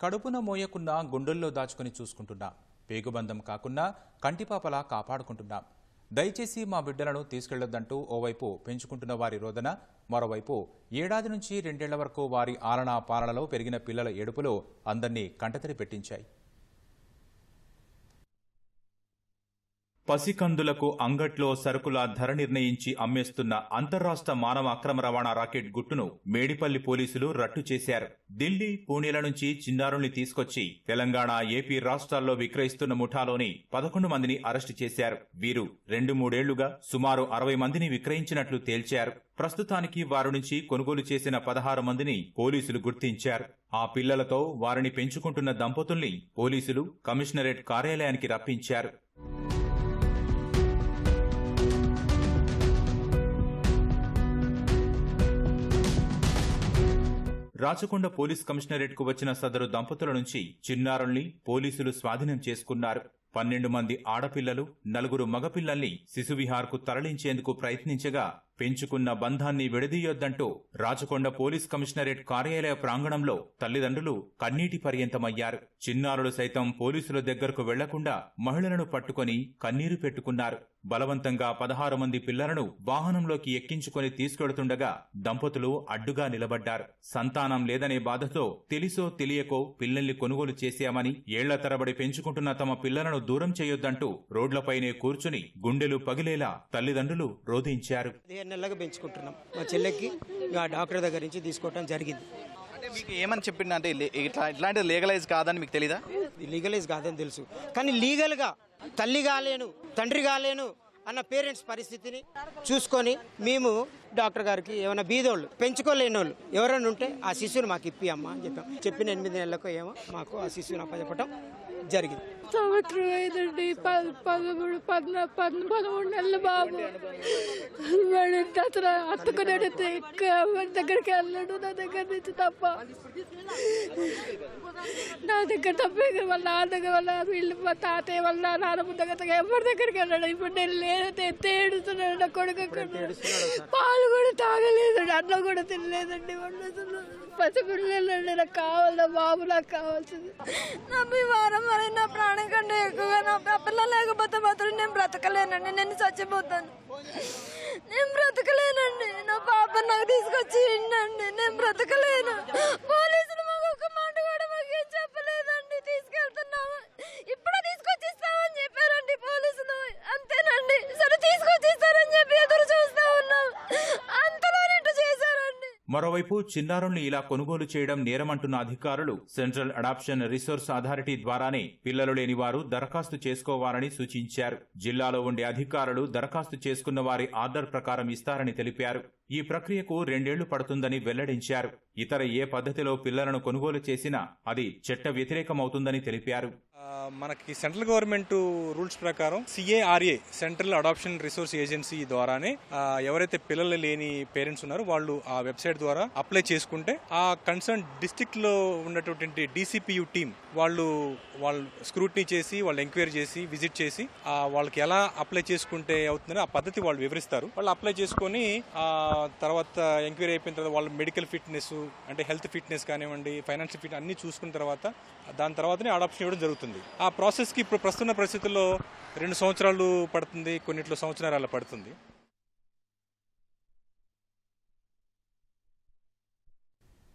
కడుపున మోయకుండా గుండెల్లో దాచుకుని చూసుకుంటున్నా. పేగుబంధం కాకుండా కంటిపాపలా కాపాడుకుంటున్నా. దయచేసి మా బిడ్డలను తీసుకెళ్ళొద్దంటూ ఓవైపు పెంచుకుంటున్న వారి రోదన మరోవైపు ఏడాది నుంచి రెండేళ్ళ వరకు వారి ఆలనా పాలనలో పెరిగిన పిల్లల ఏడుపులు అందర్నీ కంటతడి పెట్టించాయి. పసికందులకు అంగట్లో సరుకుల ధర నిర్ణయించి అమ్మేస్తున్న అంతర్రాష్ట్ర మానవ అక్రమ రవాణా రాకెట్ గుట్టును మేడిపల్లి పోలీసులు రట్టు చేశారు. ఢిల్లీ పూణేల నుంచి చిన్నారుల్ని తీసుకొచ్చి తెలంగాణ ఏపీ రాష్ట్రాల్లో విక్రయిస్తున్న ముఠాలోని పదకొండు మందిని అరెస్టు చేశారు. వీరు రెండు మూడేళ్ళుగా సుమారు అరవై మందిని విక్రయించినట్లు తేల్చారు. ప్రస్తుతానికి వారి నుంచి కొనుగోలు చేసిన పదహారు మందిని పోలీసులు గుర్తించారు. ఆ పిల్లలతో వారిని పెంచుకుంటున్న దంపతుల్ని పోలీసులు కమిషనరేట్ కార్యాలయానికి రప్పించారు. రాచకొండ పోలీస్ కమిషనరేట్కు వచ్చిన సదరు దంపతుల నుంచి చిన్నారుల్ని పోలీసులు స్వాధీనం చేసుకున్నారు. పన్నెండు మంది ఆడపిల్లలు నలుగురు మగపిల్లల్ని శిశువిహార్కు తరలించేందుకు ప్రయత్నించగా పెంచుకున్న బంధాన్ని విడదీయొద్దంటూ రాచకొండ పోలీస్ కమిషనరేట్ కార్యాలయ ప్రాంగణంలో తల్లిదండ్రులు కన్నీటి పర్యంతమయ్యారు. చిన్నారులు సైతం పోలీసుల దగ్గరకు వెళ్ళకుండా మహిళలను పట్టుకొని కన్నీరు పెట్టుకున్నారు. బలవంతంగా పదహారు మంది పిల్లలను వాహనంలోకి ఎక్కించుకొని తీసుకెడుతుండగా దంపతులు అడ్డుగా నిలబడ్డారు. సంతానం లేదనే బాధతో తెలిసో తెలియకో పిల్లల్ని కొనుగోలు చేశామని ఏళ్ళ తరబడి పెంచుకుంటున్న తమ పిల్లలను దూరం చేయొద్దంటూ రోడ్లపైనే కూర్చుని గుండెలు పగిలేలా తల్లిదండ్రులు రోధించారు. పదిహేను నెలలుగా పెంచుకుంటున్నాం మా చెల్లెకి. ఇంకా డాక్టర్ దగ్గర నుంచి తీసుకోవడం జరిగింది. అంటే మీకు ఏమని చెప్పిండు? అంటే ఇట్లా ఇట్లాంటిది లీగలైజ్ కాదని మీకు తెలీదా? లీగలైజ్ కాదని తెలుసు. కానీ లీగల్గా తల్లి కాలేను తండ్రి కాలేను అన్న పేరెంట్స్ పరిస్థితిని చూసుకొని మేము డాక్టర్ గారికి ఏమైనా బీదోళ్ళు పెంచుకోలేని వాళ్ళు ఎవరైనా ఉంటే ఆ శిశువుని మాకు ఇప్పి అమ్మా అని చెప్పాం. చెప్పిన ఎనిమిది నెలలకు ఏమో మాకు ఆ శిశువుని అప్పచెప్పటం జరిగింది. సంవత్సరం అయిందండి. పదమూడు పద్నా పదమూడు నెలల బాబు. వాడు అతను అత్తుకునేది ఎవరి దగ్గరికి వెళ్ళడు నా దగ్గర నుంచి తప్ప. దగ్గర తప్ప వాళ్ళ నాన్న దగ్గర వాళ్ళ వీళ్ళు మా తాతయ్య వాళ్ళ నాన్నమ్మ దగ్గర ఎవరి దగ్గరికి వెళ్ళాడు. ఇప్పుడు నేను లేదంటే తేడుస్తున్నాడు నా కొడుకు. పాలు కూడా తాగలేదు అన్నం కూడా తినలేదండి వాడు అసలు పసిపిల్లలండి నాకు కావాలి నా బాబు నాకు కావాల్సింది. నా మీ వారం మరి నా ప్రాణం కంటే ఎక్కువగా నా పిల్లలు లేకపోతే మాత్రం నేను బ్రతకలేనండి నేను చచ్చిపోతాను. నేను బ్రతకలేనండి నా పాప నాకు తీసుకొచ్చి ఇండండి నేను బ్రతకలేను. పోలీసులు మాకు ఒక మాట కూడా మాకు ఏం చెప్పలేదండి తీసుకెళ్తున్నాము ఇప్పుడే తీసుకొచ్చి ఇస్తామని చెప్పారండి పోలీసులు అంతేనండి సరే తీసుకొచ్చి ఇస్తారని చెప్పి ఎదురు చూస్తా ఉన్నాం అంతలోనే ఇట్లా చేశారండి మరోవైపు చిన్నారుల్ని ఇలా కొనుగోలు చేయడం నేరమంటున్న అధికారులు సెంట్రల్ అడాప్షన్ రిసోర్స్ అథారిటీ ద్వారానే పిల్లలు లేని వారు దరఖాస్తు చేసుకోవాలని సూచించారు. జిల్లాలో ఉండే అధికారులు దరఖాస్తు చేసుకున్న వారి ఆర్డర్ ప్రకారం ఇస్తారని తెలిపారు. ఈ ప్రక్రియకు రెండేళ్ళు పడుతుందని వెల్లడించారు. ఇతర ఏ పద్ధతిలో పిల్లలను కొనుగోలు చేసినా అది చట్ట వ్యతిరేకమవుతుందని తెలిపారు. మనకి సెంట్రల్ గవర్నమెంట్ రూల్స్ ప్రకారం CARA central adoption resource agency ద్వారానే ఎవరైతే పిల్లలు లేని పేరెంట్స్ ఉన్నారో వాళ్ళు ఆ వెబ్సైట్ ద్వారా అప్లై చేసుకుంటే ఆ కన్సర్న్ డిస్ట్రిక్ట్లో ఉన్నటువంటి డిసిపియు టీం వాళ్ళు వాళ్ళు స్క్రూటినీ చేసి వాళ్ళు ఎంక్వైరీ చేసి విజిట్ చేసి వాళ్ళకి ఎలా అప్లై చేసుకుంటే అవుతుందో ఆ పద్ధతి వాళ్ళు వివరిస్తారు. వాళ్ళు అప్లై చేసుకొని ఆ తర్వాత ఎంక్వైరీ అయిపోయిన తర్వాత వాళ్ళ మెడికల్ ఫిట్నెస్ అంటే హెల్త్ ఫిట్నెస్ కానివ్వండి ఫైనాన్షియల్ ఫిట్ అన్ని చూసుకున్న తర్వాత దాని తర్వాతనే అడాప్షన్ ఇవ్వడం జరుగుతుంది. ఆ ప్రాసెస్కి ఇప్పుడు ప్రస్తుత పరిస్థితుల్లో రెండు సంవత్సరాలు పడుతుంది కొన్నిట్లో సంవత్సరాలు పడుతుంది.